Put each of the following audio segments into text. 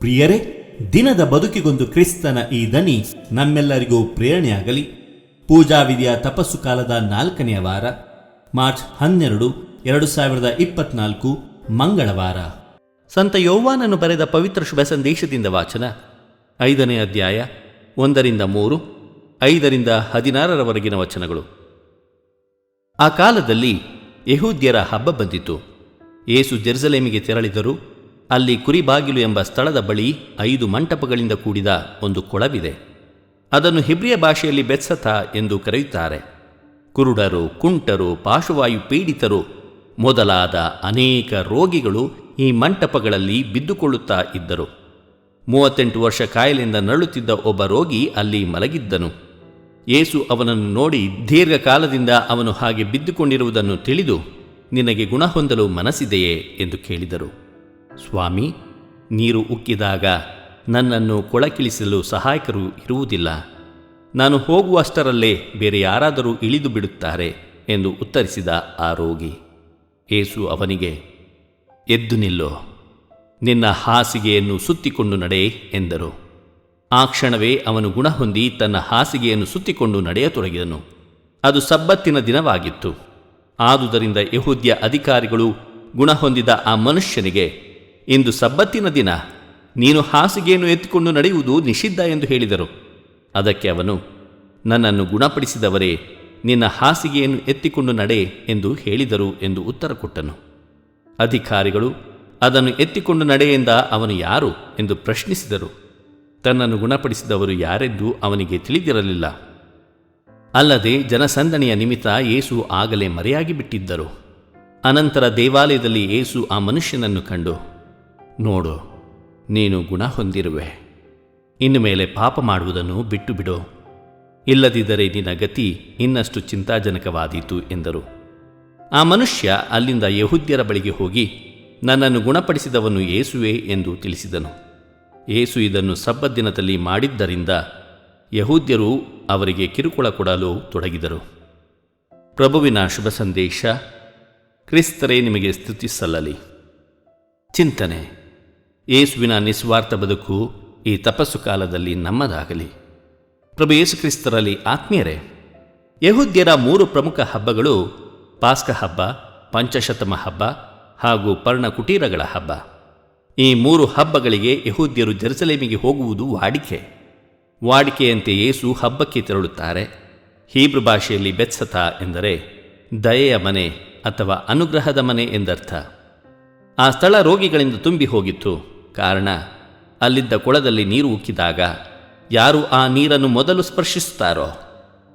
ಪ್ರಿಯರೇ, ದಿನದ ಬದುಕಿಗೊಂದು ಕ್ರಿಸ್ತನ ಈ ದನಿ ನಮ್ಮೆಲ್ಲರಿಗೂ ಪ್ರೇರಣೆಯಾಗಲಿ. ಪೂಜಾ ವಿಧಿಯ ತಪಸ್ಸು ಕಾಲದ ನಾಲ್ಕನೆಯ ವಾರ, ಮಾರ್ಚ್ ಹನ್ನೆರಡು, ಎರಡು ಸಾವಿರದ ಇಪ್ಪತ್ನಾಲ್ಕು, ಮಂಗಳವಾರ. ಸಂತ ಯೌವಾನನು ಬರೆದ ಪವಿತ್ರ ಶುಭ ಸಂದೇಶದಿಂದ ವಾಚನ. ಐದನೇ ಅಧ್ಯಾಯ, ಒಂದರಿಂದ ಮೂರು, ಐದರಿಂದ ಹದಿನಾರರವರೆಗಿನ ವಚನಗಳು. ಆ ಕಾಲದಲ್ಲಿ ಯಹೂದ್ಯರ ಹಬ್ಬ ಬಂದಿತು. ಏಸು ಜೆರುಸಲೇಮಿಗೆ ತೆರಳಿದರು. ಅಲ್ಲಿ ಕುರಿಬಾಗಿಲು ಎಂಬ ಸ್ಥಳದ ಬಳಿ ಐದು ಮಂಟಪಗಳಿಂದ ಕೂಡಿದ ಒಂದು ಕೊಳವಿದೆ. ಅದನ್ನು ಹಿಬ್ರಿಯ ಭಾಷೆಯಲ್ಲಿ ಬೆತ್ಸಥ ಎಂದು ಕರೆಯುತ್ತಾರೆ. ಕುರುಡರು, ಕುಂಟರು, ಪಾಶುವಾಯು ಪೀಡಿತರು, ಮೊದಲಾದ ಅನೇಕ ರೋಗಿಗಳು ಈ ಮಂಟಪಗಳಲ್ಲಿ ಬಿದ್ದುಕೊಳ್ಳುತ್ತಾ ಇದ್ದರು. ಮೂವತ್ತೆಂಟು ವರ್ಷ ಕಾಯಿಲೆಯಿಂದ ನರಳುತ್ತಿದ್ದ ಒಬ್ಬ ರೋಗಿ ಅಲ್ಲಿ ಮಲಗಿದ್ದನು. ಯೇಸು ಅವನನ್ನು ನೋಡಿ ದೀರ್ಘಕಾಲದಿಂದ ಅವನು ಹಾಗೆ ಬಿದ್ದುಕೊಂಡಿರುವುದನ್ನು ತಿಳಿದು, ನಿನಗೆ ಗುಣ ಹೊಂದಲು ಮನಸ್ಸಿದೆಯೇ ಎಂದು ಕೇಳಿದರು. ಸ್ವಾಮಿ, ನೀರು ಉಕ್ಕಿದಾಗ ನನ್ನನ್ನು ಕೊಳಕಿಳಿಸಲು ಸಹಾಯಕರು ಇರುವುದಿಲ್ಲ. ನಾನು ಹೋಗುವಷ್ಟರಲ್ಲೇ ಬೇರೆ ಯಾರಾದರೂ ಇಳಿದು ಬಿಡುತ್ತಾರೆ ಎಂದು ಉತ್ತರಿಸಿದ ಆ ರೋಗಿ. ಏಸು ಅವನಿಗೆ, ಎದ್ದು ನಿಲ್ಲೋ. ನಿನ್ನ ಹಾಸಿಗೆಯನ್ನು ಸುತ್ತಿಕೊಂಡು ನಡೆ ಎಂದರು. ಆ ಕ್ಷಣವೇ ಅವನು ಗುಣ ಹೊಂದಿ ತನ್ನ ಹಾಸಿಗೆಯನ್ನು ಸುತ್ತಿಕೊಂಡು ನಡೆಯತೊಡಗಿದನು. ಅದು ಸಬ್ಬತ್ತಿನ ದಿನವಾಗಿತ್ತು. ಆದುದರಿಂದ ಯಹೂದ್ಯ ಅಧಿಕಾರಿಗಳು ಗುಣ ಹೊಂದಿದ ಆ ಮನುಷ್ಯನಿಗೆ ಇಂದು ಸಬ್ಬತ್ತಿನ ದಿನ. ನೀನು ಹಾಸಿಗೆಯನ್ನು ಎತ್ತಿಕೊಂಡು ನಡೆಯುವುದು ನಿಷಿದ್ಧ ಎಂದು ಹೇಳಿದರು. ಅದಕ್ಕೆ ಅವನು, ನನ್ನನ್ನು ಗುಣಪಡಿಸಿದವರೇ, ನಿನ್ನ ಹಾಸಿಗೆಯನ್ನು ಎತ್ತಿಕೊಂಡು ನಡೆ ಎಂದು ಹೇಳಿದರು ಎಂದು ಉತ್ತರ ಕೊಟ್ಟನು. ಅಧಿಕಾರಿಗಳು, ಅದನ್ನು ಎತ್ತಿಕೊಂಡು ನಡೆಯಿಂದ ಅವನು ಯಾರು ಎಂದು ಪ್ರಶ್ನಿಸಿದರು. ತನ್ನನ್ನು ಗುಣಪಡಿಸಿದವರು ಯಾರೆಂದು ಅವನಿಗೆ ತಿಳಿದಿರಲಿಲ್ಲ. ಅಲ್ಲದೆ ಜನಸಂದಣಿಯ ನಿಮಿತ್ತ ಏಸು ಆಗಲೇ ಮರೆಯಾಗಿ ಬಿಟ್ಟಿದ್ದರು ಅನಂತರ ದೇವಾಲಯದಲ್ಲಿ ಏಸು ಆ ಮನುಷ್ಯನನ್ನು ಕಂಡು ನೋಡು, ನೀನು ಗುಣ ಹೊಂದಿರುವೆ. ಇನ್ನು ಮೇಲೆ ಪಾಪ ಮಾಡುವುದನ್ನು ಬಿಟ್ಟು ಬಿಡು ಇಲ್ಲದಿದ್ದರೆ ನಿನ್ನ ಗತಿ ಇನ್ನಷ್ಟು ಚಿಂತಾಜನಕವಾದೀತು ಎಂದರು. ಆ ಮನುಷ್ಯ ಅಲ್ಲಿಂದ ಯಹುದ್ಯರ ಬಳಿಗೆ ಹೋಗಿ ನನ್ನನ್ನು ಗುಣಪಡಿಸಿದವನು ಏಸುವೆ ಎಂದು ತಿಳಿಸಿದನು. ಏಸು ಇದನ್ನು ಸಬ್ಬದ್ದಿನದಲ್ಲಿ ಮಾಡಿದ್ದರಿಂದ ಯಹೂದ್ಯರು ಅವರಿಗೆ ಕಿರುಕುಳ ಕೊಡಲು ತೊಡಗಿದರು. ಪ್ರಭುವಿನ ಶುಭ ಸಂದೇಶ, ಕ್ರಿಸ್ತರೇ ನಿಮಗೆ ಸ್ತುತಿ ಸಲ್ಲಲಿ. ಚಿಂತನೆ. ಯೇಸುವಿನ ನಿಸ್ವಾರ್ಥ ಬದುಕು ಈ ತಪಸ್ಸು ಕಾಲದಲ್ಲಿ ನಮ್ಮದಾಗಲಿ. ಪ್ರಭು ಯೇಸು ಕ್ರಿಸ್ತರಲ್ಲಿ ಆತ್ಮೀಯರೇ, ಯಹುದ್ಯರ ಮೂರು ಪ್ರಮುಖ ಹಬ್ಬಗಳು ಪಾಸ್ಕ ಹಬ್ಬ, ಪಂಚಶತಮ ಹಬ್ಬ ಹಾಗೂ ಪರ್ಣಕುಟೀರಗಳ ಹಬ್ಬ. ಈ ಮೂರು ಹಬ್ಬಗಳಿಗೆ ಯಹೂದ್ಯರು ಜೆರುಸಲೇಮಿಗೆ ಹೋಗುವುದು ವಾಡಿಕೆ. ವಾಡಿಕೆಯಂತೆ ಯೇಸು ಹಬ್ಬಕ್ಕೆ ತೆರಳುತ್ತಾರೆ. ಹೀಬ್ರು ಭಾಷೆಯಲ್ಲಿ ಬೆತ್ಸತ ಎಂದರೆ ದಯೆಯ ಮನೆ ಅಥವಾ ಅನುಗ್ರಹದ ಮನೆ ಎಂದರ್ಥ. ಆ ಸ್ಥಳ ರೋಗಿಗಳಿಂದ ತುಂಬಿ ಹೋಗಿತ್ತು. ಕಾರಣ, ಅಲ್ಲಿದ್ದ ಕೊಳದಲ್ಲಿ ನೀರು ಉಕ್ಕಿದಾಗ ಯಾರು ಆ ನೀರನ್ನು ಮೊದಲು ಸ್ಪರ್ಶಿಸುತ್ತಾರೋ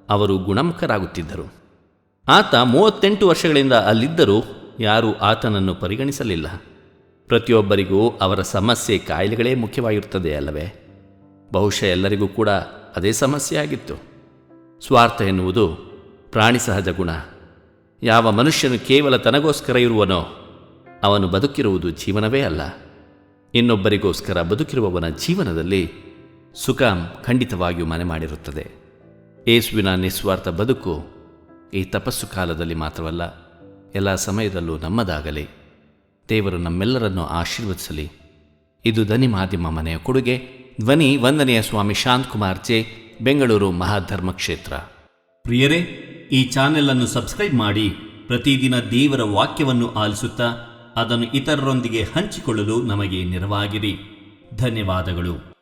ಅವರು ಗುಣಮುಖರಾಗುತ್ತಿದ್ದರು. ಆತ ಮೂವತ್ತೆಂಟು ವರ್ಷಗಳಿಂದ ಅಲ್ಲಿದ್ದರೂ ಯಾರೂ ಆತನನ್ನು ಪರಿಗಣಿಸಲಿಲ್ಲ. ಪ್ರತಿಯೊಬ್ಬರಿಗೂ ಅವರ ಸಮಸ್ಯೆ ಕಾಯಿಲೆಗಳೇ ಮುಖ್ಯವಾಗಿರುತ್ತದೆ ಅಲ್ಲವೇ? ಬಹುಶಃ ಎಲ್ಲರಿಗೂ ಕೂಡ ಅದೇ ಸಮಸ್ಯೆ ಆಗಿತ್ತು. ಸ್ವಾರ್ಥ ಎನ್ನುವುದು ಪ್ರಾಣಿ ಸಹಜ ಗುಣ. ಯಾವ ಮನುಷ್ಯನು ಕೇವಲ ತನಗೋಸ್ಕರ ಇರುವನೋ ಅವನು ಬದುಕಿರುವುದು ಜೀವನವೇ ಅಲ್ಲ. ಇನ್ನೊಬ್ಬರಿಗೋಸ್ಕರ ಬದುಕಿರುವವನ ಜೀವನದಲ್ಲಿ ಸುಖ ಖಂಡಿತವಾಗಿಯೂ ಮನೆ ಮಾಡಿರುತ್ತದೆ. ಏಸುವಿನ ನಿಸ್ವಾರ್ಥ ಬದುಕು ಈ ತಪಸ್ಸು ಕಾಲದಲ್ಲಿ ಮಾತ್ರವಲ್ಲ, ಎಲ್ಲ ಸಮಯದಲ್ಲೂ ನಮ್ಮದಾಗಲಿ. ದೇವರು ನಮ್ಮೆಲ್ಲರನ್ನು ಆಶೀರ್ವದಿಸಲಿ. ಇದು ಧ್ವನಿ ಮಾಧ್ಯಮ ಮನೆಯ ಕೊಡುಗೆ. ಧ್ವನಿ ವಂದನೆಯ ಸ್ವಾಮಿ ಶಾಂತಕುಮಾರ್ ಜೆ, ಬೆಂಗಳೂರು ಮಹಾಧರ್ಮ ಕ್ಷೇತ್ರ. ಪ್ರಿಯರೇ, ಈ ಚಾನೆಲ್ ಅನ್ನು ಸಬ್ಸ್ಕ್ರೈಬ್ ಮಾಡಿ, ಪ್ರತಿದಿನ ದೇವರ ವಾಕ್ಯವನ್ನು ಆಲಿಸುತ್ತಾ ಅದನ್ನು ಇತರರೊಂದಿಗೆ ಹಂಚಿಕೊಳ್ಳಲು ನಮಗೆ ನೆರವಾಗಿರಿ. ಧನ್ಯವಾದಗಳು.